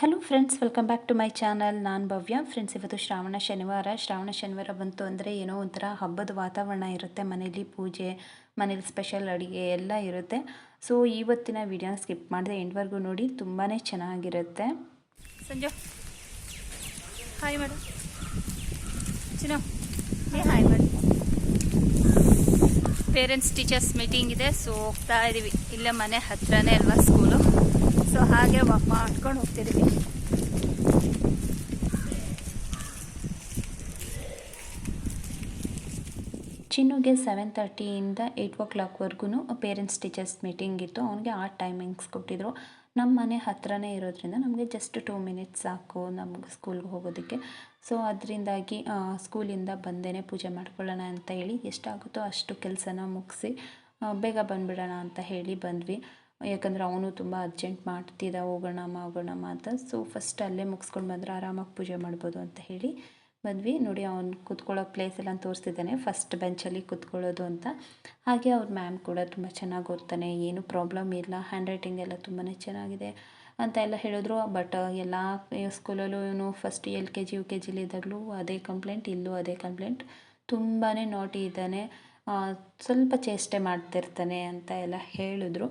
Hello friends welcome back to my channel ನಾನು Bhavya. Friends ಇವತ್ತು ಶ್ರಾವಣ ಶನಿವಾರ. ಶ್ರಾವಣ ಶನಿವಾರ ಬಂತು ಅಂದರೆ ಏನೋ ಒಂಥರ ಹಬ್ಬದ ವಾತಾವರಣ ಇರುತ್ತೆ. ಮನೇಲಿ ಪೂಜೆ, ಮನೇಲಿ ಸ್ಪೆಷಲ್ ಅಡುಗೆ ಎಲ್ಲ ಇರುತ್ತೆ. ಸೊ ಇವತ್ತಿನ ವಿಡಿಯೋನ ಸ್ಕಿಪ್ ಮಾಡಿದೆ ಎಂಡ್ವರೆಗೂ ನೋಡಿ ತುಂಬಾ ಚೆನ್ನಾಗಿರುತ್ತೆ. Sanju. Hi madam Chinnu. Hi madam parents teachers meeting ಇದೆ. ಸೊ ಹೋಗ್ತಾ ಇದ್ದೀವಿ ಇಲ್ಲೇ ಮನೆ ಹತ್ರನೇ ಅಲ್ವಾ ಸ್ಕೂಲು ಸೊ ಹಾಗೆ ಮಾಡ್ಕೊಂಡು ಹೋಗ್ತಿದ್ದೀವಿ ಚಿನ್ನುಗೆ ಸೆವೆನ್ ತರ್ಟಿಯಿಂದ ಏಯ್ಟ್ ಓ ಕ್ಲಾಕ್ವರೆಗೂ ಪೇರೆಂಟ್ಸ್ ಟೀಚರ್ಸ್ ಮೀಟಿಂಗ್ ಇತ್ತು. ಅವನಿಗೆ ಆ ಟೈಮಿಂಗ್ಸ್ ಕೊಟ್ಟಿದ್ರು. ನಮ್ಮ ಮನೆ ಹತ್ರನೇ ಇರೋದ್ರಿಂದ ನಮಗೆ ಜಸ್ಟ್ ಟೂ ಮಿನಿಟ್ಸ್ ಸಾಕು ನಮ್ಗೆ ಸ್ಕೂಲ್ಗೆ ಹೋಗೋದಕ್ಕೆ. ಸೊ ಅದರಿಂದಾಗಿ ಸ್ಕೂಲಿಂದ ಬಂದೇ ಪೂಜೆ ಮಾಡ್ಕೊಳ್ಳೋಣ ಅಂತ ಹೇಳಿ ಎಷ್ಟಾಗುತ್ತೋ ಅಷ್ಟು ಕೆಲಸನ ಮುಗಿಸಿ ಬೇಗ ಬಂದುಬಿಡೋಣ ಅಂತ ಹೇಳಿ ಬಂದ್ವಿ. ಯಾಕಂದರೆ ಅವನು ತುಂಬ ಅರ್ಜೆಂಟ್ ಮಾಡ್ತಿದ್ದ ಹೋಗೋಣಮ್ಮ ಹೋಗೋಣಮ್ಮ ಅಂತ. ಸೊ ಫಸ್ಟ್ ಅಲ್ಲೇ ಮುಗಿಸ್ಕೊಂಡು ಬಂದರೆ ಆರಾಮಾಗಿ ಪೂಜೆ ಮಾಡ್ಬೋದು ಅಂತ ಹೇಳಿ ಬಂದ್ವಿ. ನೋಡಿ, ಅವ್ನು ಕೂತ್ಕೊಳ್ಳೋ ಪ್ಲೇಸ್ ಎಲ್ಲ ತೋರಿಸ್ತಿದ್ದಾನೆ ಫಸ್ಟ್ ಬೆಂಚಲ್ಲಿ ಕೂತ್ಕೊಳ್ಳೋದು ಅಂತ. ಹಾಗೆ ಅವ್ರ ಮ್ಯಾಮ್ ಕೂಡ ತುಂಬ ಚೆನ್ನಾಗಿ ಓದ್ತಾನೆ, ಏನು ಪ್ರಾಬ್ಲಮ್ ಇಲ್ಲ ಹ್ಯಾಂಡ್ ರೈಟಿಂಗ್ ಎಲ್ಲ ತುಂಬಾ ಚೆನ್ನಾಗಿದೆ ಅಂತ ಎಲ್ಲ ಹೇಳಿದ್ರು. ಬಟ್ ಎಲ್ಲ ಸ್ಕೂಲಲ್ಲೂ ಇವನು first L K G U K ಜಿಲಿ ಇದ್ದಾಗಲೂ ಅದೇ ಕಂಪ್ಲೇಂಟ್ ಇಲ್ಲೂ ಅದೇ ಕಂಪ್ಲೇಂಟ್ ತುಂಬಾ ನೋಟಿ ಇದ್ದಾನೆ. ಸ್ವಲ್ಪ ಚೇಷ್ಟೆ ಮಾಡ್ತಿರ್ತಾನೆ ಅಂತ ಎಲ್ಲ ಹೇಳಿದ್ರು.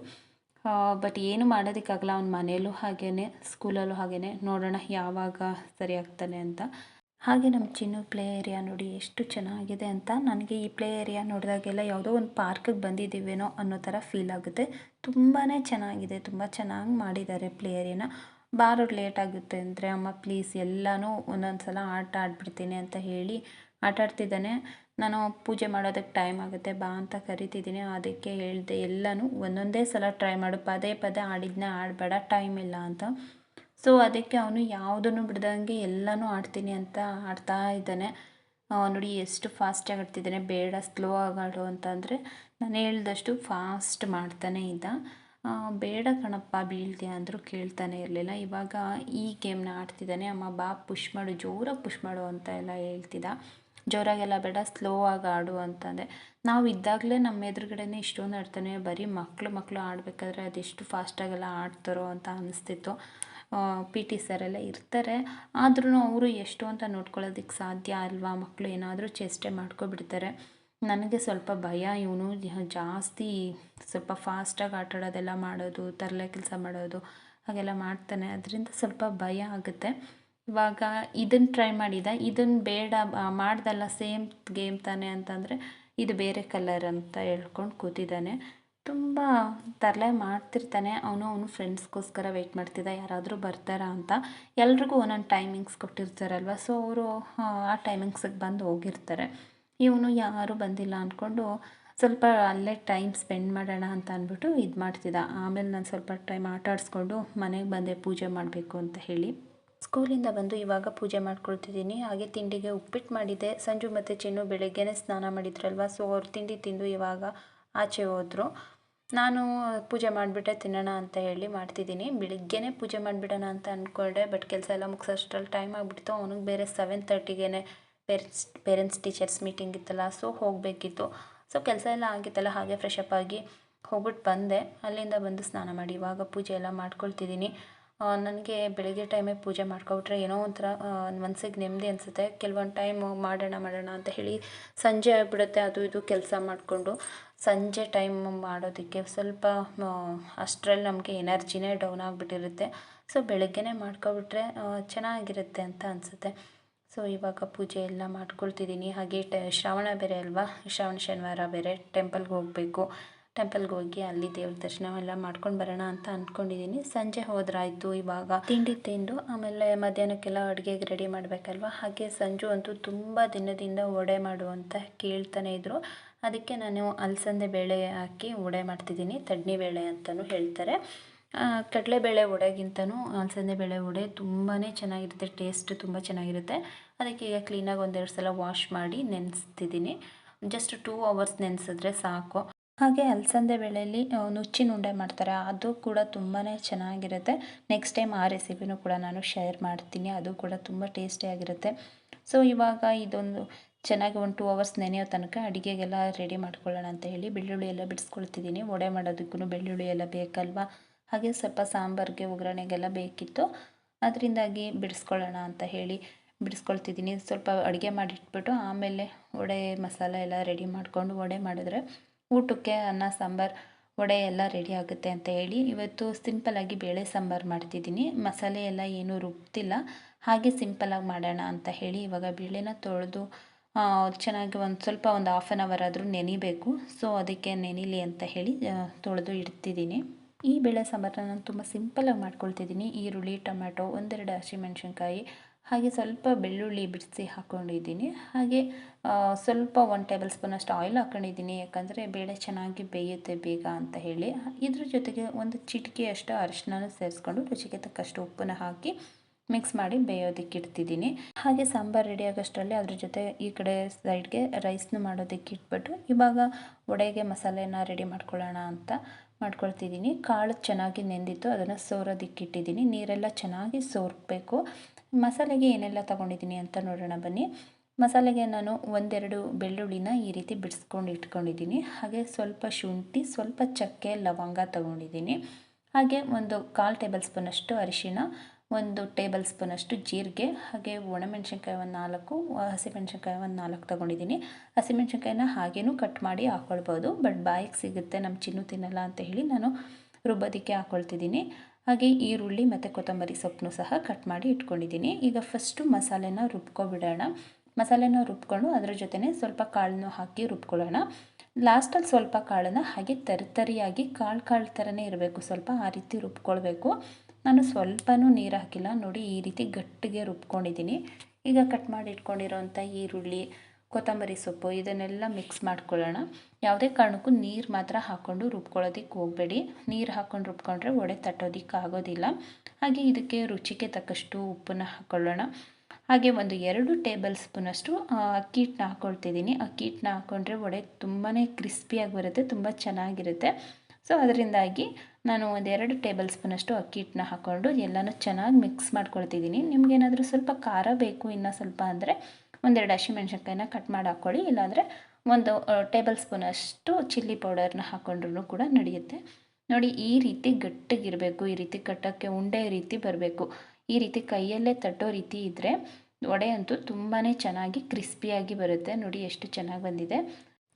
ಬಟ್ ಏನು ಮಾಡೋದಕ್ಕಾಗಲ್ಲ. ಅವ್ನ ಮನೆಯಲ್ಲೂ ಹಾಗೇ ಸ್ಕೂಲಲ್ಲೂ ಹಾಗೇ ನೋಡೋಣ ಯಾವಾಗ ಸರಿ ಆಗ್ತಾನೆ ಅಂತ. ಹಾಗೆ ನಮ್ಮ ಚಿನ್ನು ಪ್ಲೇ ಏರಿಯಾ ನೋಡಿ ಎಷ್ಟು ಚೆನ್ನಾಗಿದೆ ಅಂತ. ನನಗೆ ಈ ಪ್ಲೇ ಏರಿಯಾ ನೋಡಿದಾಗೆಲ್ಲ ಯಾವುದೋ ಒಂದು ಪಾರ್ಕಿಗೆ ಬಂದಿದ್ದೀವೇನೋ ಅನ್ನೋ ಥರ ಫೀಲ್ ಆಗುತ್ತೆ. ತುಂಬಾ ಚೆನ್ನಾಗಿದೆ. ತುಂಬ ಚೆನ್ನಾಗಿ ಮಾಡಿದ್ದಾರೆ ಪ್ಲೇ ಏರಿಯಾನ ಬಾರೋರು ಲೇಟ್ ಆಗುತ್ತೆ ಅಂದರೆ, ಅಮ್ಮ ಪ್ಲೀಸ್ ಎಲ್ಲನೂ ಒಂದೊಂದು ಸಲ ಆಟ ಆಡ್ಬಿಡ್ತೀನಿ ಅಂತ ಹೇಳಿ ಆಟ ಆಡ್ತಿದ್ದಾನೆ ನಾನು ಪೂಜೆ ಮಾಡೋದಕ್ಕೆ ಟೈಮ್ ಆಗುತ್ತೆ, ಬಾ ಅಂತ ಕರಿತಿದ್ದೀನಿ. ಅದಕ್ಕೆ ಹೇಳಿದೆ, ಎಲ್ಲನೂ ಒಂದೊಂದೇ ಸಲ ಟ್ರೈ ಮಾಡು. ಪದೇ ಪದೇ ಆಡಿದ್ನ ಆಡಬೇಡ ಟೈಮ್ ಇಲ್ಲ ಅಂತ. ಸೊ ಅದಕ್ಕೆ ಅವನು ಯಾವುದನ್ನು ಬಿಡ್ದಂಗೆ ಎಲ್ಲನೂ ಆಡ್ತೀನಿ ಅಂತ ಆಡ್ತಾ ಇದ್ದಾನೆ. ನೋಡಿ ಎಷ್ಟು ಫಾಸ್ಟಾಗಿ ಆಡ್ತಿದ್ದಾನೆ. ಬೇಡ ಸ್ಲೋ ಆಗಾಡು ಆಡು ಅಂತಂದರೆ ನಾನು ಹೇಳ್ದಷ್ಟು ಫಾಸ್ಟ್ ಮಾಡ್ತಾನೆ ಇದ್ದ. ಬೇಡ ಕಣಪ್ಪ ಬೀಳ್ತೀಯ ಅಂದರೂ ಕೇಳ್ತಾನೆ ಇರಲಿಲ್ಲ. ಇವಾಗ ಈ ಗೇಮ್ನ ಆಡ್ತಿದ್ದಾನೆ. ಅಮ್ಮ ಬಾ ಪುಷ್ ಮಾಡು, ಜೋರಾಗಿ ಪುಷ್ ಮಾಡು ಅಂತ ಎಲ್ಲ ಹೇಳ್ತಿದ್ದ. ಜೋರಾಗೆಲ್ಲ ಬೇಡ ಸ್ಲೋ ಆಗಿ ಆಡು ಅಂತಂದೆ. ನಾವು ಇದ್ದಾಗಲೇ ನಮ್ಮ ಎದುರುಗಡೆನೇ ಇಷ್ಟೊಂದು ಆಡ್ತಾನೆ ಬರೀ ಮಕ್ಕಳು ಮಕ್ಕಳು ಆಡಬೇಕಾದ್ರೆ ಅದೆಷ್ಟು ಫಾಸ್ಟಾಗೆಲ್ಲ ಆಡ್ತಾರೋ ಅಂತ ಅನ್ನಿಸ್ತಿತ್ತು ಪಿ ಟಿ ಸರೆಲ್ಲ ಇರ್ತಾರೆ. ಆದ್ರೂ ಅವರು ಎಷ್ಟು ಅಂತ ನೋಡ್ಕೊಳ್ಳೋದಕ್ಕೆ ಸಾಧ್ಯ ಅಲ್ವಾ? ಮಕ್ಕಳು ಏನಾದರೂ ಚೇಷ್ಟೆ ಮಾಡ್ಕೊಬಿಡ್ತಾರೆ. ನನಗೆ ಸ್ವಲ್ಪ ಭಯ, ಇವನು ಜಾಸ್ತಿ ಸ್ವಲ್ಪ ಫಾಸ್ಟಾಗಿ ಆಟ ಆಡೋದೆಲ್ಲ ಮಾಡೋದು, ತರಲೆ ಕೆಲಸ ಮಾಡೋದು, ಹಾಗೆಲ್ಲ ಮಾಡ್ತಾನೆ. ಅದರಿಂದ ಸ್ವಲ್ಪ ಭಯ ಆಗುತ್ತೆ. ಇವಾಗ ಇದನ್ನು ಟ್ರೈ ಮಾಡಿದ ಇದನ್ನು ಬೇಡ ಮಾಡ್ದಲ್ಲ ಸೇಮ್ ಗೇಮ್ ತಾನೆ ಅಂತಂದರೆ ಇದು ಬೇರೆ ಕಲರ್ ಅಂತ ಹೇಳ್ಕೊಂಡು ಕೂತಿದ್ದಾನೆ. ತುಂಬ ತರಲೆ ಮಾಡ್ತಿರ್ತಾನೆ. ಅವನು ಅವನು ಫ್ರೆಂಡ್ಸ್ಗೋಸ್ಕರ ವೆಯ್ಟ್ ಮಾಡ್ತಿದ್ದ, ಯಾರಾದರೂ ಬರ್ತಾರಾ ಅಂತ. ಎಲ್ರಿಗೂ ಒಂದೊಂದು ಟೈಮಿಂಗ್ಸ್ ಕೊಟ್ಟಿರ್ತಾರಲ್ವ ಸೊ ಅವರು, ಆ ಟೈಮಿಂಗ್ಸಿಗೆ ಬಂದು ಹೋಗಿರ್ತಾರೆ. ಇವನು ಯಾರೂ ಬಂದಿಲ್ಲ ಅಂದ್ಕೊಂಡು ಸ್ವಲ್ಪ ಅಲ್ಲೇ ಟೈಮ್ ಸ್ಪೆಂಡ್ ಮಾಡೋಣ ಅಂತ ಅಂದ್ಬಿಟ್ಟು ಇದು ಮಾಡ್ತಿದ್ದ. ಆಮೇಲೆ ನಾನು ಸ್ವಲ್ಪ ಟೈಮ್ ಆಟ ಆಡಿಸ್ಕೊಂಡು ಮನೆಗೆ ಬಂದೆ, ಪೂಜೆ ಮಾಡಬೇಕು ಅಂತ ಹೇಳಿ. ಸ್ಕೂಲಿಂದ ಬಂದು ಇವಾಗ ಪೂಜೆ ಮಾಡ್ಕೊಳ್ತಿದ್ದೀನಿ. ಹಾಗೆ ತಿಂಡಿಗೆ ಉಪ್ಪಿಟ್ಟು ಮಾಡಿದ್ದೆ. ಸಂಜು ಮತ್ತು ಚಿನ್ನು ಬೆಳಗ್ಗೆನೇ ಸ್ನಾನ ಮಾಡಿದ್ರಲ್ವಾ? ಸೊ ಅವ್ರು ತಿಂಡಿ ತಿಂದು ಇವಾಗ ಆಚೆ ಹೋದರು. ನಾನು ಪೂಜೆ ಮಾಡಿಬಿಟ್ಟೆ, ತಿನ್ನೋಣ ಅಂತ ಹೇಳಿ ಮಾಡ್ತಿದ್ದೀನಿ. ಬೆಳಿಗ್ಗೆನೇ ಪೂಜೆ ಮಾಡಿಬಿಡೋಣ ಅಂತ ಅಂದ್ಕೊಂಡೆ ಬಟ್ ಕೆಲಸ ಎಲ್ಲ ಮುಗಿಸೋಷ್ಟ್ರಲ್ಲಿ ಟೈಮ್ ಆಗಿಬಿಡ್ತು. ಅವನಿಗೆ ಬೇರೆ ಸೆವೆನ್ ತರ್ಟಿಗೆ ಪೇರೆಂಟ್ಸ್ ಪೇರೆಂಟ್ಸ್ ಟೀಚರ್ಸ್ ಮೀಟಿಂಗ್ ಇತ್ತಲ್ಲ ಸೊ ಹೋಗಬೇಕಿತ್ತು. ಸೊ ಕೆಲಸ ಎಲ್ಲ ಆಗಿತ್ತಲ್ಲ, ಹಾಗೆ ಫ್ರೆಶ್ ಅಪ್ ಆಗಿ ಹೋಗ್ಬಿಟ್ಟು ಬಂದೆ. ಅಲ್ಲಿಂದ ಬಂದು ಸ್ನಾನ ಮಾಡಿ ಇವಾಗ ಪೂಜೆ ಎಲ್ಲ ಮಾಡ್ಕೊಳ್ತಿದ್ದೀನಿ. ನನಗೆ ಬೆಳಗ್ಗೆ ಟೈಮೇ ಪೂಜೆ ಮಾಡ್ಕೊಬಿಟ್ರೆ ಏನೋ ಒಂಥರ ಮನ್ಸಿಗೆ ನೆಮ್ಮದಿ ಅನಿಸುತ್ತೆ. ಕೆಲವೊಂದು ಟೈಮ್ ಮಾಡೋಣ ಮಾಡೋಣ ಅಂತ ಹೇಳಿ ಸಂಜೆ ಆಗಿಬಿಡುತ್ತೆ. ಅದು ಇದು ಕೆಲಸ ಮಾಡಿಕೊಂಡು ಸಂಜೆ ಟೈಮ್ ಮಾಡೋದಕ್ಕೆ ಸ್ವಲ್ಪ ಅಷ್ಟರಲ್ಲಿ ನಮಗೆ ಎನರ್ಜಿನೇ ಡೌನ್ ಆಗಿಬಿಟ್ಟಿರುತ್ತೆ. ಸೊ ಬೆಳಗ್ಗೆನೇ ಮಾಡ್ಕೊಬಿಟ್ರೆ ಚೆನ್ನಾಗಿರುತ್ತೆ ಅಂತ ಅನಿಸುತ್ತೆ. ಸೊ ಇವಾಗ ಪೂಜೆ ಎಲ್ಲ ಮಾಡ್ಕೊಳ್ತಿದ್ದೀನಿ. ಹಾಗೆ ಟ, ಶ್ರಾವಣ ಬೇರೆ ಅಲ್ವಾ? ಶ್ರಾವಣ, ಶನಿವಾರ ಬೇರೆ ಟೆಂಪಲ್ಗೆ ಹೋಗಬೇಕು. ಟೆಂಪಲ್ಗೆ ಹೋಗಿ ಅಲ್ಲಿ ದೇವ್ರ ದರ್ಶನ ಎಲ್ಲ ಮಾಡ್ಕೊಂಡು ಬರೋಣ ಅಂತ ಅಂದ್ಕೊಂಡಿದ್ದೀನಿ ಸಂಜೆ ಹೋದ್ರಾಯ್ತು ಇವಾಗ. ತಿಂಡಿ ತಿಂದು ಆಮೇಲೆ ಮಧ್ಯಾಹ್ನಕ್ಕೆಲ್ಲ ಅಡುಗೆಗೆ ರೆಡಿ ಮಾಡಬೇಕಲ್ವ? ಹಾಗೆ ಸಂಜು ಅಂತೂ ತುಂಬ ದಿನದಿಂದ ವಡೆ ಮಾಡು ಅಂತ ಕೇಳ್ತಾನೆ ಇದ್ರು. ಅದಕ್ಕೆ ನಾನು ಅಲಸಂದೆ ಬೇಳೆ ಹಾಕಿ ವಡೆ ಮಾಡ್ತಿದ್ದೀನಿ ತಡ್ನಿ ಬೇಳೆ ಅಂತಲೂ ಹೇಳ್ತಾರೆ. ಕಡಲೆಬೇಳೆ ವಡೆಗಿಂತನೂ ಅಲಸಂದೆ ಬೇಳೆ ವಡೆ ತುಂಬಾ ಚೆನ್ನಾಗಿರುತ್ತೆ. ಟೇಸ್ಟ್ ತುಂಬ ಚೆನ್ನಾಗಿರುತ್ತೆ. ಅದಕ್ಕೆ ಈಗ ಕ್ಲೀನಾಗಿ ಒಂದೆರಡು ಸಲ ವಾಶ್ ಮಾಡಿ ನೆನೆಸ್ತಿದ್ದೀನಿ ಜಸ್ಟ್ ಟೂ ಅವರ್ಸ್ ನೆನೆಸಿದ್ರೆ ಸಾಕು. ಹಾಗೆ ಅಲಸಂದೆ ಬೆಳೆಯಲ್ಲಿ ನುಚ್ಚಿನ ಉಂಡೆ ಮಾಡ್ತಾರೆ. ಅದು ಕೂಡ ತುಂಬಾ ಚೆನ್ನಾಗಿರುತ್ತೆ. ನೆಕ್ಸ್ಟ್ ಟೈಮ್ ಆ ರೆಸಿಪಿನೂ ಕೂಡ ನಾನು ಶೇರ್ ಮಾಡ್ತೀನಿ. ಅದು ಕೂಡ ತುಂಬ ಟೇಸ್ಟಿಯಾಗಿರುತ್ತೆ ಸೊ ಇವಾಗ ಇದೊಂದು ಚೆನ್ನಾಗಿ ಒಂದು ಟೂ ಅವರ್ಸ್ ನೆನೆಯೋ ತನಕ ಅಡುಗೆಗೆಲ್ಲ ರೆಡಿ ಮಾಡ್ಕೊಳ್ಳೋಣ ಅಂತ ಹೇಳಿ ಬೆಳ್ಳುಳ್ಳಿ ಎಲ್ಲ ಬಿಡಿಸ್ಕೊಳ್ತಿದ್ದೀನಿ. ವಡೆ ಮಾಡೋದಕ್ಕೂ ಬೆಳ್ಳುಳ್ಳಿ ಎಲ್ಲ ಬೇಕಲ್ವಾ? ಹಾಗೆ ಸ್ವಲ್ಪ ಸಾಂಬಾರಿಗೆ, ಒಗ್ಗರಣೆಗೆಲ್ಲ ಬೇಕಿತ್ತು. ಅದರಿಂದಾಗಿ ಬಿಡಿಸ್ಕೊಳ್ಳೋಣ ಅಂತ ಹೇಳಿ ಬಿಡಿಸ್ಕೊಳ್ತಿದ್ದೀನಿ. ಸ್ವಲ್ಪ ಅಡುಗೆ ಮಾಡಿಟ್ಬಿಟ್ಟು ಆಮೇಲೆ ವಡೆ ಮಸಾಲೆ ಎಲ್ಲ ರೆಡಿ ಮಾಡಿಕೊಂಡು ವಡೆ ಮಾಡಿದ್ರೆ ಊಟಕ್ಕೆ ಅನ್ನ, ಸಾಂಬಾರು, ವಡೆ ಎಲ್ಲ ರೆಡಿ ಆಗುತ್ತೆ ಅಂತ ಹೇಳಿ ಇವತ್ತು ಸಿಂಪಲ್ಲಾಗಿ ಬೇಳೆ ಸಾಂಬಾರು ಮಾಡ್ತಿದ್ದೀನಿ. ಮಸಾಲೆ ಎಲ್ಲ ಏನೂ ರುಬ್ತಿಲ್ಲ. ಹಾಗೆ ಸಿಂಪಲ್ಲಾಗಿ ಮಾಡೋಣ ಅಂತ ಹೇಳಿ ಇವಾಗ ಬೇಳೆನ ತೊಳೆದು ಚೆನ್ನಾಗಿ ಒಂದು ಸ್ವಲ್ಪ ಒಂದು ಹಾಫ್ ಆನ್ ಅವರ್ ಆದರೂ ನೆನಿಬೇಕು. ಸೊ ಅದಕ್ಕೆ ನೆನಿಲಿ ಅಂತ ಹೇಳಿ ತೊಳೆದು ಇಡ್ತಿದ್ದೀನಿ. ಈ ಬೇಳೆ ಸಾಂಬಾರನ್ನ ನಾನು ತುಂಬ ಸಿಂಪಲಾಗಿ ಮಾಡ್ಕೊಳ್ತಿದ್ದೀನಿ. ಈರುಳ್ಳಿ, ಟೊಮ್ಯಾಟೊ, ಒಂದೆರಡು ಹಸಿಮೆಣ್ಸಿನ್ಕಾಯಿ ಹಾಗೆ ಸ್ವಲ್ಪ ಬೆಳ್ಳುಳ್ಳಿ ಬಿಡಿಸಿ ಹಾಕ್ಕೊಂಡಿದ್ದೀನಿ ಹಾಗೆ ಸ್ವಲ್ಪ ಒನ್ ಟೇಬಲ್ ಸ್ಪೂನಷ್ಟು ಆಯಿಲ್ ಹಾಕ್ಕೊಂಡಿದ್ದೀನಿ ಯಾಕಂದರೆ ಬೇಳೆ ಚೆನ್ನಾಗಿ ಬೇಯುತ್ತೆ ಬೇಗ ಅಂತ ಹೇಳಿ. ಇದ್ರ ಜೊತೆಗೆ ಒಂದು ಚಿಟಿಕೆಯಷ್ಟು ಅರಿಶಿನ ಸೇರಿಸ್ಕೊಂಡು ರುಚಿಗೆ ತಕ್ಕಷ್ಟು ಉಪ್ಪನ್ನ ಹಾಕಿ ಮಿಕ್ಸ್ ಮಾಡಿ ಬೇಯೋದಕ್ಕೆ ಇಡ್ತಿದ್ದೀನಿ. ಹಾಗೆ ಸಾಂಬಾರು ರೆಡಿ ಆಗೋಷ್ಟರಲ್ಲಿ ಅದ್ರ ಜೊತೆ ಈ ಕಡೆ ಸೈಡ್ಗೆ ರೈಸ್ನು ಮಾಡೋದಕ್ಕೆ ಇಟ್ಬಿಟ್ಟು ಇವಾಗ ವಡೆಗೆ ಮಸಾಲೆನ ರೆಡಿ ಮಾಡ್ಕೊಳ್ಳೋಣ ಅಂತ ಮಾಡ್ಕೊಳ್ತಿದ್ದೀನಿ. ಕಾಳು ಚೆನ್ನಾಗಿ ನೆಂದಿತ್ತು, ಅದನ್ನು ಸೋರೋದಕ್ಕೆ ಇಟ್ಟಿದ್ದೀನಿ. ನೀರೆಲ್ಲ ಚೆನ್ನಾಗಿ ಸೋರ್ಬೇಕು. ಮಸಾಲೆಗೆ ಏನೆಲ್ಲ ತೊಗೊಂಡಿದ್ದೀನಿ ಅಂತ ನೋಡೋಣ ಬನ್ನಿ. ಮಸಾಲೆಗೆ ನಾನು ಒಂದೆರಡು ಬೆಳ್ಳುಳ್ಳಿನ ಈ ರೀತಿ ಬಿಡಿಸ್ಕೊಂಡು ಇಟ್ಕೊಂಡಿದ್ದೀನಿ. ಹಾಗೆ ಸ್ವಲ್ಪ ಶುಂಠಿ, ಸ್ವಲ್ಪ ಚಕ್ಕೆ, ಲವಂಗ ತಗೊಂಡಿದ್ದೀನಿ. ಹಾಗೆ ಒಂದು ಕಾಲು ಟೇಬಲ್ ಸ್ಪೂನಷ್ಟು ಅರಿಶಿಣ, ಒಂದು ಟೇಬಲ್ ಸ್ಪೂನಷ್ಟು ಜೀರಿಗೆ, ಹಾಗೆ ಒಣಮೆಣ್ಸಿನ್ಕಾಯಿ ಒಂದು ನಾಲ್ಕು ಹಸಿಮೆಣ್ಸಿನ್ಕಾಯಿ ಒಂದು ನಾಲ್ಕು ತೊಗೊಂಡಿದ್ದೀನಿ. ಹಸಿಮೆಣ್ಸಿನ್ಕಾಯಿನ ಹಾಗೇನೂ ಕಟ್ ಮಾಡಿ ಹಾಕ್ಕೊಳ್ಬೋದು ಬಟ್ ಬಾಯಿಗೆ ಸಿಗುತ್ತೆ ನಮ್ಮ ಚಿನ್ನು ತಿನ್ನಲ್ಲ ಅಂತ ಹೇಳಿ ನಾನು ರುಬ್ಬೋದಕ್ಕೆ ಹಾಕ್ಕೊಳ್ತಿದ್ದೀನಿ ಹಾಗೆ ಈರುಳ್ಳಿ ಮತ್ತು ಕೊತ್ತಂಬರಿ ಸೊಪ್ಪನ್ನು ಸಹ ಕಟ್ ಮಾಡಿ ಇಟ್ಕೊಂಡಿದ್ದೀನಿ. ಈಗ ಫಸ್ಟು ಮಸಾಲೆನ ರುಬ್ಕೊಬಿಡೋಣ. ಮಸಾಲೆನ ರುಬ್ಕೊಂಡು ಅದರ ಜೊತೆನೇ ಸ್ವಲ್ಪ ಕಾಳನ್ನು ಹಾಕಿ ರುಬ್ಕೊಳ್ಳೋಣ. ಲಾಸ್ಟಲ್ಲಿ ಸ್ವಲ್ಪ ಕಾಳನ್ನು ಹಾಗೆ ತರಿತರಿಯಾಗಿ ಕಾಳು ಕಾಳು ಥರನೇ ಇರಬೇಕು. ಸ್ವಲ್ಪ ಆ ರೀತಿ ರುಬ್ಕೊಳ್ಬೇಕು. ನಾನು ಸ್ವಲ್ಪನೂ ನೀರು ಹಾಕಿಲ್ಲ. ನೋಡಿ ಈ ರೀತಿ ಗಟ್ಟಿಗೆ ರುಬ್ಕೊಂಡಿದ್ದೀನಿ. ಈಗ ಕಟ್ ಮಾಡಿ ಇಟ್ಕೊಂಡಿರೋಂಥ ಈರುಳ್ಳಿ ಕೊತ್ತಂಬರಿ ಸೊಪ್ಪು ಇದನ್ನೆಲ್ಲ ಮಿಕ್ಸ್ ಮಾಡ್ಕೊಳ್ಳೋಣ. ಯಾವುದೇ ಕಾರಣಕ್ಕೂ ನೀರು ಮಾತ್ರ ಹಾಕ್ಕೊಂಡು ರುಬ್ಕೊಳ್ಳೋದಕ್ಕೆ ಹೋಗಬೇಡಿ. ನೀರು ಹಾಕ್ಕೊಂಡು ರುಬ್ಕೊಂಡ್ರೆ ಒಡೆ ತಟ್ಟೋದಿಕ್ಕೆ ಆಗೋದಿಲ್ಲ. ಹಾಗೆ ಇದಕ್ಕೆ ರುಚಿಗೆ ತಕ್ಕಷ್ಟು ಉಪ್ಪನ್ನು ಹಾಕ್ಕೊಳ್ಳೋಣ ಹಾಗೆ ಒಂದು ಎರಡು ಟೇಬಲ್ ಸ್ಪೂನಷ್ಟು ಅಕ್ಕಿ ಹಿಟ್ಟನ್ನ ಹಾಕ್ಕೊಳ್ತಿದ್ದೀನಿ ಅಕ್ಕಿ ಹಿಟ್ಟನ್ನ ಹಾಕ್ಕೊಂಡ್ರೆ ವಡೆ ತುಂಬಾ ಕ್ರಿಸ್ಪಿಯಾಗಿ ಬರುತ್ತೆ, ತುಂಬ ಚೆನ್ನಾಗಿರುತ್ತೆ. ಸೊ, ಅದರಿಂದಾಗಿ ನಾನು ಒಂದೆರಡು ಟೇಬಲ್ ಸ್ಪೂನಷ್ಟು ಅಕ್ಕಿ ಹಿಟ್ಟನ್ನ ಹಾಕ್ಕೊಂಡು ಎಲ್ಲನೂ ಚೆನ್ನಾಗಿ ಮಿಕ್ಸ್ ಮಾಡ್ಕೊಳ್ತಿದ್ದೀನಿ. ನಿಮಗೇನಾದರೂ ಸ್ವಲ್ಪ ಖಾರ ಬೇಕು, ಇನ್ನೂ ಸ್ವಲ್ಪ ಅಂದರೆ ಒಂದೆರಡು ಹಸಿಮೆಣ್ಸಿನ್ಕಾಯಿನ ಕಟ್ ಮಾಡಿ ಹಾಕ್ಕೊಳ್ಳಿ ಇಲ್ಲಾಂದರೆ ಒಂದು ಟೇಬಲ್ ಸ್ಪೂನಷ್ಟು ಚಿಲ್ಲಿ ಪೌಡರ್ನ ಹಾಕ್ಕೊಂಡ್ರೂ ಕೂಡ ನಡೆಯುತ್ತೆ. ನೋಡಿ, ಈ ರೀತಿ ಗಟ್ಟಿಗಿರಬೇಕು. ಈ ರೀತಿ ಕಟ್ಟೋಕ್ಕೆ ಉಂಡೆ ರೀತಿ ಬರಬೇಕು. ಈ ರೀತಿ ಕೈಯಲ್ಲೇ ತಟ್ಟೋ ರೀತಿ ಇದ್ದರೆ ವಡೆ ಅಂತೂ ತುಂಬಾ ಚೆನ್ನಾಗಿ ಕ್ರಿಸ್ಪಿಯಾಗಿ ಬರುತ್ತೆ. ನೋಡಿ, ಎಷ್ಟು ಚೆನ್ನಾಗಿ ಬಂದಿದೆ.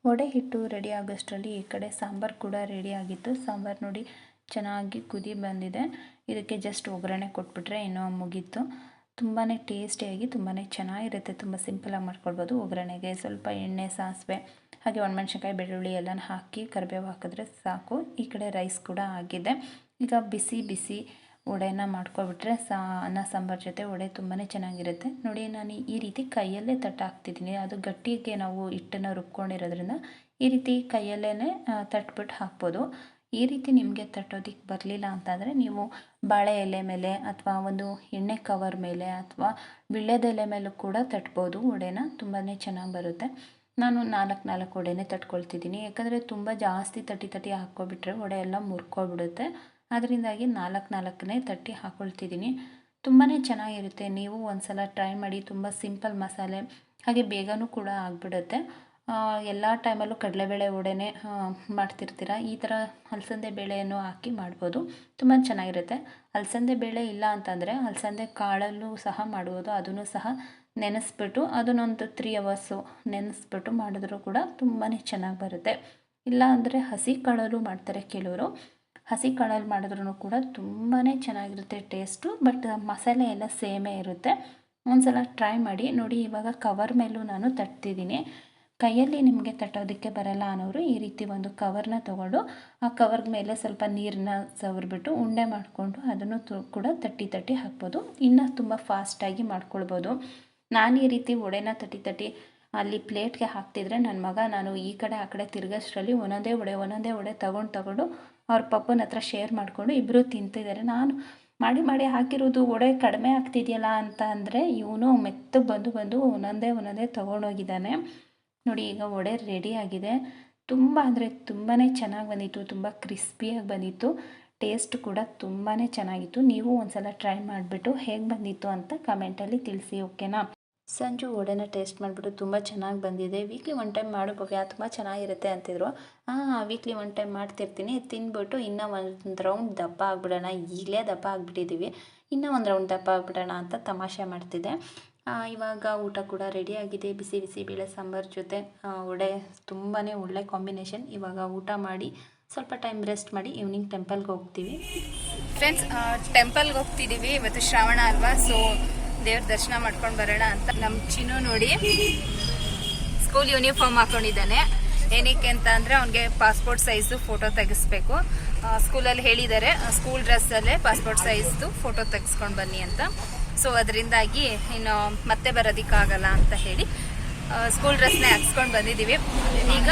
ವಡೆ ಹಿಟ್ಟು ರೆಡಿ ಆಗೋಷ್ಟರಲ್ಲಿ ಈ ಕಡೆ ಸಾಂಬಾರು ಕೂಡ ರೆಡಿ ಆಗಿತ್ತು. ಸಾಂಬಾರು ನೋಡಿ ಚೆನ್ನಾಗಿ ಕುದಿ ಬಂದಿದೆ. ಇದಕ್ಕೆ ಜಸ್ಟ್ ಒಗ್ಗರಣೆ ಕೊಟ್ಬಿಟ್ರೆ ಇನ್ನೂ ಮುಗೀತು. ತುಂಬಾ ಟೇಸ್ಟಿಯಾಗಿ ತುಂಬಾ ಚೆನ್ನಾಗಿರುತ್ತೆ. ತುಂಬ ಸಿಂಪಲಾಗಿ ಮಾಡ್ಕೊಳ್ಬೋದು. ಒಗ್ಗರಣೆಗೆ ಸ್ವಲ್ಪ ಎಣ್ಣೆ, ಸಾಸಿವೆ, ಹಾಗೆ ಒಣಮೆಣ್ಸಿನ್ಕಾಯಿ, ಬೆಳ್ಳುಳ್ಳಿ ಎಲ್ಲನೂ ಹಾಕಿ ಕರಿಬೇವು ಹಾಕಿದ್ರೆ ಸಾಕು. ಈ ಕಡೆ ರೈಸ್ ಕೂಡ ಆಗಿದೆ. ಈಗ ಬಿಸಿ ಬಿಸಿ ವಡೆನ ಮಾಡ್ಕೊಬಿಟ್ರೆ ಸಾ, ಅನ್ನ, ಸಾಂಬಾರು ಜೊತೆ ವಡೆ ತುಂಬಾ ಚೆನ್ನಾಗಿರುತ್ತೆ. ನೋಡಿ, ನಾನು ಈ ರೀತಿ ಕೈಯಲ್ಲೇ ತಟ್ಟು ಹಾಕ್ತಿದ್ದೀನಿ ಅದು ಗಟ್ಟಿಗೆ ನಾವು ಹಿಟ್ಟನ್ನು ರುಬ್ಕೊಂಡಿರೋದ್ರಿಂದ ಈ ರೀತಿ ಕೈಯಲ್ಲೇ ತಟ್ಬಿಟ್ಟು ಹಾಕ್ಬೋದು. ಈ ರೀತಿ ನಿಮಗೆ ತಟ್ಟೋದಕ್ಕೆ ಬರಲಿಲ್ಲ ಅಂತಂದರೆ ನೀವು ಬಾಳೆ ಎಲೆ ಮೇಲೆ ಅಥವಾ ಒಂದು ಎಣ್ಣೆ ಕವರ್ ಮೇಲೆ ಅಥವಾ ವೀಳ್ಯದೆಲೆ ಮೇಲೂ ಕೂಡ ತಟ್ಬೋದು. ವಡೆನ ತುಂಬಾ ಚೆನ್ನಾಗಿ ಬರುತ್ತೆ. ನಾನು ನಾಲ್ಕು ನಾಲ್ಕು ವಡೆನೇ ತಟ್ಕೊಳ್ತಿದ್ದೀನಿ. ಯಾಕಂದರೆ ತುಂಬ ಜಾಸ್ತಿ ತಟ್ಟಿ ತಟ್ಟಿ ಹಾಕ್ಕೊಬಿಟ್ರೆ ವಡೆ ಎಲ್ಲ ಮುರ್ಕೊಬಿಡುತ್ತೆ. ಅದರಿಂದಾಗಿ ನಾಲ್ಕು ನಾಲ್ಕನೇ ತಟ್ಟಿ ಹಾಕ್ಕೊಳ್ತಿದ್ದೀನಿ ತುಂಬಾ ಚೆನ್ನಾಗಿರುತ್ತೆ. ನೀವು ಒಂದು ಸಲ ಟ್ರೈ ಮಾಡಿ ತುಂಬ ಸಿಂಪಲ್ ಮಸಾಲೆ, ಹಾಗೆ ಬೇಗನೂ ಕೂಡ ಆಗಿಬಿಡುತ್ತೆ. ಎಲ್ಲ ಟೈಮಲ್ಲೂ ಕಡಲೆಬೇಳೆ ವಡೆನೇ ಮಾಡ್ತಿರ್ತೀರ? ಈ ಥರ ಅಲಸಂದೆ ಬೇಳೆಯನ್ನು ಹಾಕಿ ಮಾಡ್ಬೋದು. ತುಂಬ ಚೆನ್ನಾಗಿರುತ್ತೆ. ಅಲಸಂದೆ ಬೇಳೆ ಇಲ್ಲ ಅಂತಂದರೆ ಅಲಸಂದೆ ಕಾಳಲ್ಲೂ ಸಹ ಮಾಡ್ಬೋದು. ಅದನ್ನು ಸಹ ನೆನೆಸ್ಬಿಟ್ಟು, ಅದನ್ನೊಂದು ತ್ರೀ ಅವರ್ಸು ನೆನೆಸ್ಬಿಟ್ಟು ಮಾಡಿದ್ರೂ ಕೂಡ ತುಂಬಾ ಚೆನ್ನಾಗಿ ಬರುತ್ತೆ. ಇಲ್ಲ ಅಂದರೆ ಹಸಿ ಕಾಳಲ್ಲೂ ಮಾಡ್ತಾರೆ ಕೆಲವರು. ಹಸಿ ಕಾಳಲ್ಲಿ ಮಾಡಿದ್ರೂ ಕೂಡ ತುಂಬಾ ಚೆನ್ನಾಗಿರುತ್ತೆ ಟೇಸ್ಟು ಬಟ್ ಮಸಾಲೆ ಎಲ್ಲ ಸೇಮೇ ಇರುತ್ತೆ. ಒಂದು ಸಲ ಟ್ರೈ ಮಾಡಿ ನೋಡಿ, ಇವಾಗ ಕವರ್ ಮೇಲೂ ನಾನು ತಟ್ತಿದ್ದೀನಿ ಕೈಯಲ್ಲಿ ನಿಮಗೆ ತಟ್ಟೋದಕ್ಕೆ ಬರಲ್ಲ ಅನ್ನೋರು ಈ ರೀತಿ ಒಂದು ಕವರ್ನ ತಗೊಂಡು ಆ ಕವರ್ ಮೇಲೆ ಸ್ವಲ್ಪ ನೀರನ್ನ ಸವರ್ಬಿಟ್ಟು ಉಂಡೆ ಮಾಡಿಕೊಂಡು ಅದನ್ನು ಕೂಡ ತಟ್ಟಿ ತಟ್ಟಿ ಹಾಕ್ಬೋದು. ಇನ್ನು ತುಂಬ ಫಾಸ್ಟಾಗಿ ಮಾಡ್ಕೊಳ್ಬೋದು. ನಾನು ಈ ರೀತಿ ಒಡೆನ ತಟ್ಟಿ ತಟ್ಟಿ ಅಲ್ಲಿ ಪ್ಲೇಟ್ಗೆ ಹಾಕ್ತಿದ್ರೆ ನನ್ನ ಮಗ ನಾನು ಈ ಕಡೆ ಆ ಕಡೆ ತಿರ್ಗೋಷ್ಟರಲ್ಲಿ ಒಂದೊಂದೇ ಒಡೆ ಒಂದೊಂದೇ ಒಡೆ ತಗೊಂಡು ತಗೊಂಡು ಅವ್ರ ಪಪ್ಪನ ಹತ್ರ ಶೇರ್ ಮಾಡಿಕೊಂಡು ಇಬ್ಬರು ತಿಂತಿದ್ದಾರೆ ನಾನು ಮಾಡಿ ಮಾಡಿ ಹಾಕಿರೋದು ಒಡೆ ಕಡಿಮೆ ಆಗ್ತಿದೆಯಲ್ಲ ಅಂತ ಅಂದರೆ ಇವನು ಮೆತ್ತಗೆ ಬಂದು ಬಂದು ಒಂದೊಂದೇ ಒಂದೊಂದೇ ತೊಗೊಂಡೋಗಿದ್ದಾನೆ. ನೋಡಿ, ಈಗ ವಡೆ ರೆಡಿ ಆಗಿದೆ. ತುಂಬ ಅಂದರೆ ತುಂಬಾ ಚೆನ್ನಾಗಿ ಬಂದಿತ್ತು, ತುಂಬ ಕ್ರಿಸ್ಪಿಯಾಗಿ ಬಂದಿತ್ತು. ಟೇಸ್ಟ್ ಕೂಡ ತುಂಬಾ ಚೆನ್ನಾಗಿತ್ತು. ನೀವು ಒಂದು ಸಲ ಟ್ರೈ ಮಾಡಿಬಿಟ್ಟು ಹೇಗೆ ಬಂದಿತ್ತು ಅಂತ ಕಮೆಂಟಲ್ಲಿ ತಿಳಿಸಿ ಓಕೆನಾ ಸಂಜು ವಡೆನ ಟೇಸ್ಟ್ ಮಾಡಿಬಿಟ್ಟು ತುಂಬ ಚೆನ್ನಾಗಿ ಬಂದಿದೆ. ವೀಕ್ಲಿ ಒನ್ ಟೈಮ್ ಮಾಡು ಭವ್ಯ ತುಂಬ ಚೆನ್ನಾಗಿರುತ್ತೆ ಅಂತಿದ್ರು. ಹಾಂ ವೀಕ್ಲಿ ಒನ್ ಟೈಮ್ ಮಾಡ್ತಿರ್ತೀನಿ. ತಿಂದ್ಬಿಟ್ಟು ಇನ್ನೂ ಒಂದು ರೌಂಡ್ ದಪ್ಪ ಆಗಿಬಿಡೋಣ. ಈಗಲೇ ದಪ್ಪ ಆಗಿಬಿಟ್ಟಿದ್ದೀವಿ ಇನ್ನೂ ಒಂದು ರೌಂಡ್ ದಪ್ಪ ಆಗಿಬಿಡೋಣ ಅಂತ ತಮಾಷೆ ಮಾಡ್ತಿದ್ದೆ. ಇವಾಗ ಊಟ ಕೂಡ ರೆಡಿ ಆಗಿದೆ. ಬಿಸಿ ಬಿಸಿ ಬೇಳೆ ಸಾಂಬಾರು ಜೊತೆ ಒಡೆ ತುಂಬಾ ಒಳ್ಳೆ ಕಾಂಬಿನೇಷನ್ ಇವಾಗ ಊಟ ಮಾಡಿ, ಸ್ವಲ್ಪ ಟೈಮ್ ರೆಸ್ಟ್ ಮಾಡಿ ಈವ್ನಿಂಗ್ ಟೆಂಪಲ್ಗೆ ಹೋಗ್ತೀವಿ. ಫ್ರೆಂಡ್ಸ್ ಟೆಂಪಲ್ಗೆ ಹೋಗ್ತಿದ್ದೀವಿ ಇವತ್ತು ಶ್ರಾವಣ ಅಲ್ವಾ ಸೊ ದೇವ್ರ ದರ್ಶನ ಮಾಡ್ಕೊಂಡು ಬರೋಣ ಅಂತ ನಮ್ಮ ಚಿನ್ನು ನೋಡಿ ಸ್ಕೂಲ್ ಯೂನಿಫಾರ್ಮ್ ಹಾಕೊಂಡಿದ್ದಾನೆ. ಏನಕ್ಕೆ ಅಂತ ಅಂದರೆ ಅವನಿಗೆ ಪಾಸ್ಪೋರ್ಟ್ ಸೈಜು ಫೋಟೋ ತೆಗೆಸ್ಬೇಕು. ಸ್ಕೂಲಲ್ಲಿ ಹೇಳಿದ್ದಾರೆ ಸ್ಕೂಲ್ ಡ್ರೆಸ್ಸಲ್ಲೇ ಪಾಸ್ಪೋರ್ಟ್ ಸೈಜ್ದು ಫೋಟೋ ತೆಗೆಸ್ಕೊಂಡು ಬನ್ನಿ ಅಂತ. ಸೊ ಅದರಿಂದಾಗಿ ಇನ್ನು ಮತ್ತೆ ಬರೋದಕ್ಕಾಗಲ್ಲ ಅಂತ ಹೇಳಿ ಸ್ಕೂಲ್ ಡ್ರೆಸ್ನೇ ಹಾಕ್ಸ್ಕೊಂಡು ಬಂದಿದ್ದೀವಿ. ಈಗ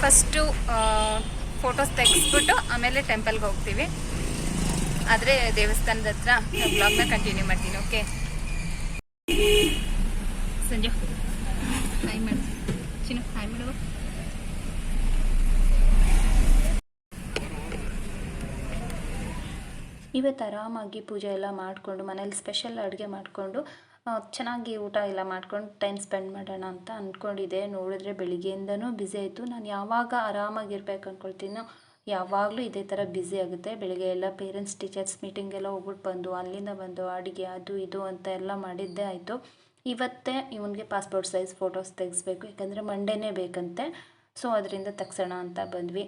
ಫಸ್ಟು ಫೋಟೋಸ್ ತೆಗೆಸ್ಬಿಟ್ಟು ಆಮೇಲೆ ಟೆಂಪಲ್ಗೆ ಹೋಗ್ತೀವಿ. ಆದರೆ ದೇವಸ್ಥಾನದ ಹತ್ರ ಬ್ಲಾಗ್ನ ಕಂಟಿನ್ಯೂ ಮಾಡ್ತೀನಿ ಓಕೆ ಸಂಜೆ ಹಾಯ್ ಮಾಡು ಚಿನ್ನು ಹಾಯ್ ಮಾಡು ಇವತ್ತು ಆರಾಮಾಗಿ ಪೂಜೆ ಎಲ್ಲ ಮಾಡಿಕೊಂಡು, ಮನೇಲಿ ಸ್ಪೆಷಲ್ ಅಡುಗೆ ಮಾಡಿಕೊಂಡು ಚೆನ್ನಾಗಿ ಊಟ ಎಲ್ಲ ಮಾಡ್ಕೊಂಡು ಟೈಮ್ ಸ್ಪೆಂಡ್ ಮಾಡೋಣ ಅಂತ ಅಂದ್ಕೊಂಡಿದ್ದೆ ನೋಡಿದ್ರೆ ಬೆಳಿಗ್ಗೆಯಿಂದನೂ ಬ್ಯುಸಿ ಆಯಿತು. ನಾನು ಯಾವಾಗ ಆರಾಮಾಗಿರ್ಬೇಕು ಅಂದ್ಕೊಳ್ತೀನೋ ಯಾವಾಗಲೂ ಇದೇ ಥರ ಬ್ಯುಸಿ ಆಗುತ್ತೆ. ಬೆಳಿಗ್ಗೆ ಎಲ್ಲ ಪೇರೆಂಟ್ಸ್ ಟೀಚರ್ಸ್ ಮೀಟಿಂಗ್ ಎಲ್ಲ ಹೋಗ್ಬಿಟ್ಟು ಬಂದು, ಅಲ್ಲಿಂದ ಬಂದು ಅಡುಗೆ, ಅದು ಇದು ಅಂತ ಎಲ್ಲ ಮಾಡಿದ್ದೇ ಆಯಿತು. ಇವತ್ತೇ ಇವನಿಗೆ ಪಾಸ್ಪೋರ್ಟ್ ಸೈಜ್ ಫೋಟೋಸ್ ತೆಗೆಸ್ಬೇಕು. ಯಾಕಂದರೆ ಮಂಡೇನೇ ಬೇಕಂತೆ. ಸೊ ಅದರಿಂದ ತೆಗ್ಸೋಣ ಅಂತ ಬಂದ್ವಿ.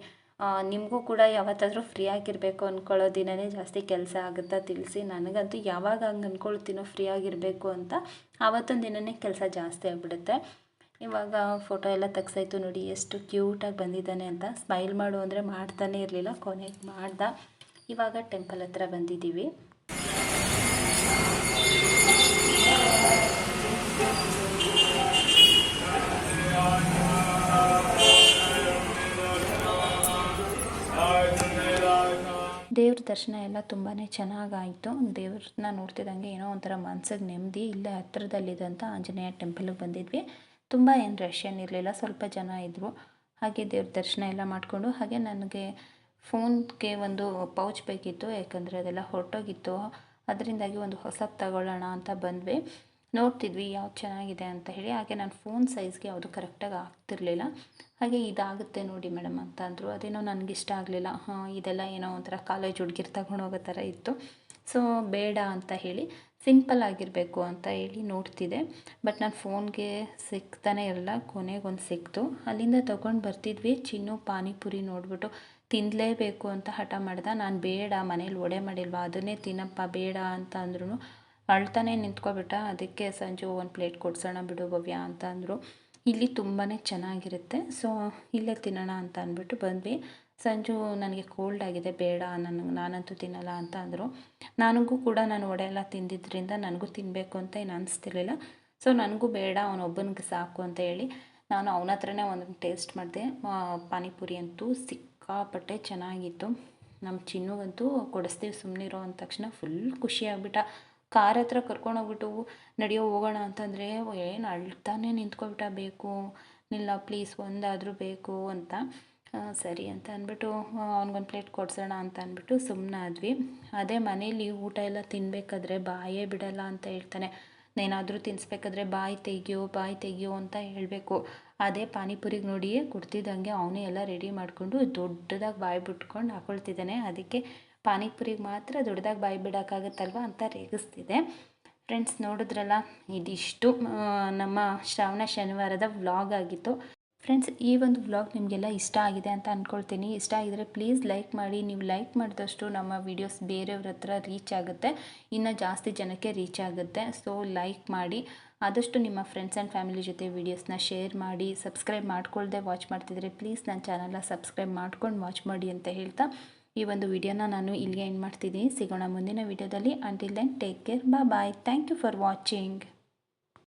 ನಿಮಗೂ ಕೂಡ ಯಾವತ್ತಾದರೂ ಫ್ರೀ ಆಗಿರಬೇಕು ಅಂದ್ಕೊಳ್ಳೋ ದಿನವೇ ಜಾಸ್ತಿ ಕೆಲಸ ಆಗುತ್ತಾ ತಿಳಿಸಿ. ನನಗಂತೂ ಯಾವಾಗ ಹಂಗೆ ಅಂದ್ಕೊಳ್ತೀನೋ ಫ್ರೀ ಆಗಿರಬೇಕು ಅಂತ ಆವತ್ತೊಂದು ದಿನವೇ ಕೆಲಸ ಜಾಸ್ತಿ ಆಗಿಬಿಡುತ್ತೆ. ಇವಾಗ ಫೋಟೋ ಎಲ್ಲ ತೆಗ್ಸಾಯ್ತು ನೋಡಿ, ಎಷ್ಟು ಕ್ಯೂಟಾಗಿ ಬಂದಿದ್ದಾನೆ ಅಂತ. ಸ್ಮೈಲ್ ಮಾಡು ಅಂದರೆ ಮಾಡ್ತಾನೆ ಇರಲಿಲ್ಲ, ಕೊನೆಗೆ ಮಾಡ್ದ. ಇವಾಗ ಟೆಂಪಲ್ ಹತ್ರ ಬಂದಿದ್ದೀವಿ. ದೇವ್ರ ದರ್ಶನ ಎಲ್ಲ ತುಂಬಾ ಚೆನ್ನಾಗಾಯಿತು. ದೇವ್ರನ್ನ ನೋಡ್ತಿದ್ದಂಗೆ ಏನೋ ಒಂಥರ ಮನ್ಸಿಗೆ ನೆಮ್ಮದಿ, ಇಲ್ಲೇ ಹತ್ತಿರದಲ್ಲಿದ್ದಂಥ ಆಂಜನೇಯ ಟೆಂಪಲ್ಗೆ ಬಂದಿದ್ವಿ. ತುಂಬ ಏನು ರಶ್ ಏನಿರಲಿಲ್ಲ ಸ್ವಲ್ಪ ಜನ ಇದ್ದರು ಹಾಗೆ ದೇವ್ರ ದರ್ಶನ ಎಲ್ಲ ಮಾಡಿಕೊಂಡು, ಹಾಗೆ ನನಗೆ ಫೋನ್ಗೆ ಒಂದು ಪೌಚ್ ಬೇಕಿತ್ತು, ಯಾಕಂದರೆ ಅದೆಲ್ಲ ಹೊರಟೋಗಿತ್ತು. ಅದರಿಂದಾಗಿ ಒಂದು ಹೊಸದು ತಗೊಳ್ಳೋಣ ಅಂತ ಬಂದ್ವಿ. ನೋಡ್ತಿದ್ವಿ ಯಾವ್ದು ಚೆನ್ನಾಗಿದೆ ಅಂತ ಹೇಳಿ. ಹಾಗೆ ನಾನು ಫೋನ್ ಸೈಜ್ಗೆ ಯಾವುದು ಕರೆಕ್ಟಾಗಿ ಆಗ್ತಿರ್ಲಿಲ್ಲ. ಹಾಗೆ ಇದಾಗುತ್ತೆ ನೋಡಿ ಮೇಡಮ್ ಅಂತ ಅಂದರು ಅದೇನೋ ಇಷ್ಟ ಆಗಲಿಲ್ಲ. ಹಾಂ, ಇದೆಲ್ಲ ಏನೋ ಒಂಥರ ಕಾಲೇಜ್ ಹುಡುಗಿರ್ ತಗೊಂಡೋಗೋ ಥರ ಇತ್ತು. ಸೊ ಬೇಡ ಅಂತ ಹೇಳಿ ಸಿಂಪಲ್ ಆಗಿರಬೇಕು ಅಂತ ಹೇಳಿ ನೋಡ್ತಿದ್ದೆ ಬಟ್ ನಾನು ಫೋನ್ಗೆ ಸಿಗ್ತಾನೆ ಇರಲ್ಲ ಕೊನೆಗೊಂದು ಸಿಕ್ತು. ಅಲ್ಲಿಂದ ತೊಗೊಂಡು ಬರ್ತಿದ್ವಿ. ಚಿನ್ನು ಪಾನಿಪುರಿ ನೋಡಿಬಿಟ್ಟು ತಿನ್ನಲೇಬೇಕು ಅಂತ ಹಠ ಮಾಡ್ದೆ. ನಾನು ಬೇಡ, ಮನೇಲಿ ಒಡೆ ಮಾಡಿಲ್ವಾ, ಅದನ್ನೇ ತಿನ್ನಪ್ಪ, ಬೇಡ ಅಂತ ಅಂದ್ರೂ ಅಳ್ತಾನೆ ನಿಂತ್ಕೊಬಿಟ್ಟ. ಅದಕ್ಕೆ ಸಂಜು ಒಂದು ಪ್ಲೇಟ್ ಕೊಡ್ಸೋಣ ಬಿಡು ಭವ್ಯ ಅಂತ ಅಂದರು. ಇಲ್ಲಿ ತುಂಬಾ ಚೆನ್ನಾಗಿರುತ್ತೆ. ಸೊ ಇಲ್ಲೇ ತಿನ್ನೋಣ ಅಂತ ಅಂದ್ಬಿಟ್ಟು ಬಂದ್ವಿ. ಸಂಜು ನನಗೆ ಕೋಲ್ಡ್ ಆಗಿದೆ, ಬೇಡ ನನಗೆ ನಾನಂತೂ ತಿನ್ನಲ್ಲ ಅಂತ ಅಂದರು. ನನಗೂ ಕೂಡ ನಾನು ಒಡೆ ಎಲ್ಲ ತಿಂದಿದ್ದರಿಂದ ನನಗೂ ತಿನ್ನಬೇಕು ಅಂತ ಏನು ಅನಿಸ್ತಿರ್ಲಿಲ್ಲ. ಸೊ ನನಗೂ ಬೇಡ ಅವನೊಬ್ಬನಿಗೆ ಸಾಕು ಅಂತ ಹೇಳಿ ನಾನು ಅವನ ಹತ್ರನೇ ಒಂದೊಂದು ಟೇಸ್ಟ್ ಮಾಡಿದೆ. ಪಾನಿಪುರಿ ಅಂತೂ ಸಿಕ್ಕಾಪಟ್ಟೆ ಚೆನ್ನಾಗಿತ್ತು. ನಮ್ಮ ಚಿನ್ನಗಂತೂ ಕೊಡಿಸ್ತೀವಿ ಸುಮ್ಮನಿರೋ ಅಂದ ತಕ್ಷಣ ಫುಲ್ ಖುಷಿಯಾಗ್ಬಿಟ್ಟ. ಕಾರ್ ಹತ್ರ ಕರ್ಕೊಂಡೋಗ್ಬಿಟ್ಟು ನಡೆಯೋ ಹೋಗೋಣ ಅಂತಂದರೆ ಏನು ಅಳ್ತಾನೆ ನಿಂತ್ಕೊಬಿಟ್ಟ ಬೇಕು ಇಲ್ಲ ಪ್ಲೀಸ್ ಒಂದಾದರೂ ಬೇಕು ಅಂತ. ಸರಿ ಅಂತ ಅಂದ್ಬಿಟ್ಟು ಅವ್ನಿಗೊಂದು ಪ್ಲೇಟ್ ಕೊಡ್ಸೋಣ ಅಂತ ಅಂದ್ಬಿಟ್ಟು ಸುಮ್ಮನಾದ್ವಿ ಅದೇ ಮನೇಲಿ ಊಟ ಎಲ್ಲ ತಿನ್ನಬೇಕಾದ್ರೆ ಬಾಯೇ ಬಿಡಲ್ಲ ಅಂತ ಹೇಳ್ತಾನೆ. ಏನಾದರೂ ತಿನ್ನಿಸ್ಬೇಕಾದ್ರೆ ಬಾಯಿ ತೆಗಿಯೋ ಬಾಯಿ ತೆಗಿಯೋ ಅಂತ ಹೇಳಬೇಕು. ಅದೇ ಪಾನಿಪುರಿಗೆ ನೋಡಿಯೇ ಕೊಡ್ತಿದ್ದಂಗೆ ಅವನೇ ಎಲ್ಲ ರೆಡಿ ಮಾಡಿಕೊಂಡು ದೊಡ್ಡದಾಗಿ ಬಾಯಿ ಬಿಟ್ಕೊಂಡು ಹಾಕೊಳ್ತಿದ್ದಾನೆ. ಅದಕ್ಕೆ ಪಾನಿಪುರಿಗೆ ಮಾತ್ರ ದೊಡ್ಡದಾಗಿ ಬಾಯಿ ಬಿಡೋಕ್ಕಾಗತ್ತಲ್ವ ಅಂತ ರೇಗಿಸ್ತಿದೆ. ಫ್ರೆಂಡ್ಸ್ ನೋಡಿದ್ರಲ್ಲ, ಇದಿಷ್ಟು ನಮ್ಮ ಶ್ರಾವಣ ಶನಿವಾರದ ವ್ಲಾಗ್ ಆಗಿತ್ತು. ಫ್ರೆಂಡ್ಸ್ ಈ ಒಂದು ವ್ಲಾಗ್ ನಿಮಗೆಲ್ಲ ಇಷ್ಟ ಆಗಿದೆ ಅಂತ ಅಂದ್ಕೊಳ್ತೀನಿ ಇಷ್ಟ ಆಗಿದ್ರೆ ಪ್ಲೀಸ್ ಲೈಕ್ ಮಾಡಿ. ನೀವು ಲೈಕ್ ಮಾಡಿದಷ್ಟು ನಮ್ಮ ವೀಡಿಯೋಸ್ ಬೇರೆಯವ್ರ ಹತ್ರ ರೀಚ್ ಆಗುತ್ತೆ. ಇನ್ನು ಜಾಸ್ತಿ ಜನಕ್ಕೆ ರೀಚ್ ಆಗುತ್ತೆ. ಸೊ ಲೈಕ್ ಮಾಡಿ. ಆದಷ್ಟು ನಿಮ್ಮ ಫ್ರೆಂಡ್ಸ್ ಆ್ಯಂಡ್ ಫ್ಯಾಮಿಲಿ ಜೊತೆ ವೀಡಿಯೋಸ್ನ ಶೇರ್ ಮಾಡಿ. ಸಬ್ಸ್ಕ್ರೈಬ್ ಮಾಡ್ಕೊಳ್ಳದೆ ವಾಚ್ ಮಾಡ್ತಿದ್ರೆ ಪ್ಲೀಸ್ ನನ್ನ ಚಾನಲ್ನ ಸಬ್ಸ್ಕ್ರೈಬ್ ಮಾಡ್ಕೊಂಡು ವಾಚ್ ಮಾಡಿ ಅಂತ ಹೇಳ್ತಾ ಈ ಒಂದು ವಿಡಿಯೋನ ನಾನು ಇಲ್ಲಿಗೆ ಎಂಡ್ ಮಾಡ್ತಿದ್ದೀನಿ. ಸಿಗೋಣ ಮುಂದಿನ ವಿಡಿಯೋದಲ್ಲಿ. ಅಂಟಿಲ್ ದೆನ್ ಟೇಕ್ ಕೇರ್ ಬಾ bye thank you for watching